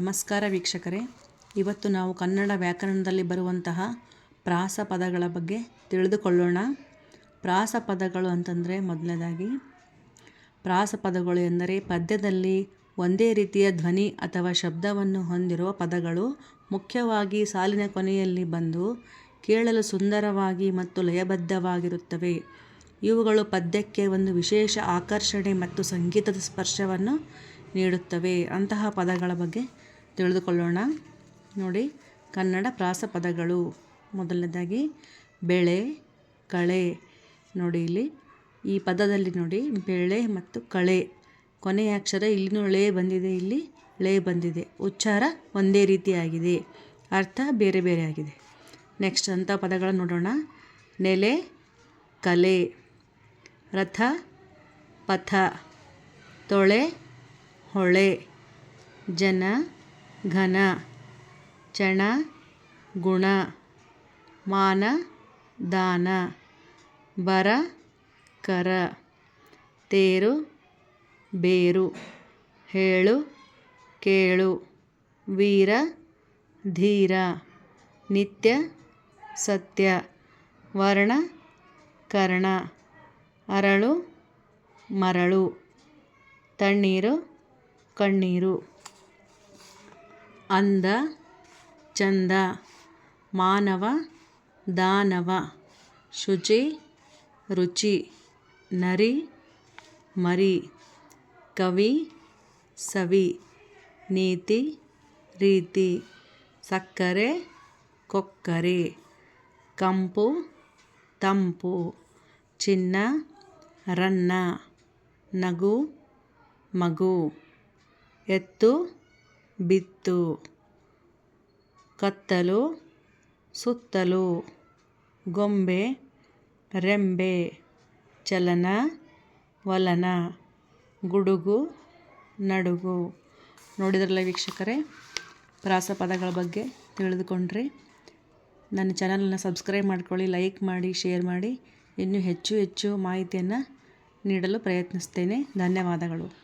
ನಮಸ್ಕಾರ ವೀಕ್ಷಕರೇ. ಇವತ್ತು ನಾವು ಕನ್ನಡ ವ್ಯಾಕರಣದಲ್ಲಿ ಬರುವಂತಹ ಪ್ರಾಸ ಪದಗಳ ಬಗ್ಗೆ ತಿಳಿದುಕೊಳ್ಳೋಣ. ಪ್ರಾಸ ಪದಗಳು ಅಂತಂದರೆ ಮೊದಲನೇದಾಗಿ, ಪ್ರಾಸ ಪದಗಳು ಎಂದರೆ ಪದ್ಯದಲ್ಲಿ ಒಂದೇ ರೀತಿಯ ಧ್ವನಿ ಅಥವಾ ಶಬ್ದವನ್ನು ಹೊಂದಿರುವ ಪದಗಳು ಮುಖ್ಯವಾಗಿ ಸಾಲಿನ ಕೊನೆಯಲ್ಲಿ ಬಂದು ಕೇಳಲು ಸುಂದರವಾಗಿ ಮತ್ತು ಲಯಬದ್ಧವಾಗಿರುತ್ತವೆ. ಇವುಗಳು ಪದ್ಯಕ್ಕೆ ಒಂದು ವಿಶೇಷ ಆಕರ್ಷಣೆ ಮತ್ತು ಸಂಗೀತದ ಸ್ಪರ್ಶವನ್ನು ನೀಡುತ್ತವೆ. ಅಂತಹ ಪದಗಳ ಬಗ್ಗೆ ತಿಳಿದುಕೊಳ್ಳೋಣ. ನೋಡಿ, ಕನ್ನಡ ಪ್ರಾಸ ಪದಗಳು. ಮೊದಲನೇದಾಗಿ, ಬೆಳೆ, ಕಳೆ. ನೋಡಿ ಇಲ್ಲಿ, ಈ ಪದದಲ್ಲಿ ನೋಡಿ, ಬೆಳೆ ಮತ್ತು ಕಳೆ. ಕೊನೆಯ ಅಕ್ಷರ ಇಲ್ಲಿನೂ ಳೆ ಬಂದಿದೆ, ಇಲ್ಲಿ ಳೆ ಬಂದಿದೆ. ಉಚ್ಚಾರ ಒಂದೇ ರೀತಿಯಾಗಿದೆ. ಅರ್ಥ ಬೇರೆ ಬೇರೆ ಆಗಿದೆ. ನೆಕ್ಸ್ಟ್ ಅಂಥ ಪದಗಳನ್ನು ನೋಡೋಣ. ನೆಲೆ, ಕಲೆ. ರಥ, ಪಥ. ತೊಳೆ, ಹೊಳೆ. ಜನ ಘನ, ಚಣ, ಗುಣ, ಮಾನ, ದಾನ, ಬರ, ಕರ, ತೇರು, ಬೇರು, ಹೇಳು, ಕೇಳು, ವೀರ, ಧೀರ, ನಿತ್ಯ, ಸತ್ಯ, ವರ್ಣ, ಕರ್ಣ, ಅರಳು, ಮರಳು, ತಣ್ಣೀರು, ಕಣ್ಣೀರು. ಅಂದ ಚಂದ, ಮಾನವ, ದಾನವ, ಶುಚಿ, ರುಚಿ, ನರಿ, ಮರಿ, ಕವಿ, ಸವಿ, ನೀತಿ, ರೀತಿ, ಸಕ್ಕರೆ, ಕೊಕ್ಕರೆ, ಕಂಪು, ತಂಪು, ಚಿನ್ನ, ರನ್ನ, ನಗು, ಮಗು, ಎತ್ತು ಬಿತ್ತು. ಕತ್ತಲು, ಸುತ್ತಲು, ಗೊಂಬೆ, ರೆಂಬೆ, ಚಲನ, ವಲನ, ಗುಡುಗು, ನಡುಗು. ನೋಡಿದ್ರಲ್ಲ ವೀಕ್ಷಕರೇ, ಪ್ರಾಸ ಪದಗಳ ಬಗ್ಗೆ ತಿಳಿದುಕೊಂಡ್ರಿ. ನನ್ನ ಚಾನಲನ್ನು ಸಬ್ಸ್ಕ್ರೈಬ್ ಮಾಡ್ಕೊಳ್ಳಿ, ಲೈಕ್ ಮಾಡಿ, ಶೇರ್ ಮಾಡಿ. ಇನ್ನೂ ಹೆಚ್ಚು ಹೆಚ್ಚು ಮಾಹಿತಿಯನ್ನು ನೀಡಲು ಪ್ರಯತ್ನಿಸ್ತೇನೆ. ಧನ್ಯವಾದಗಳು.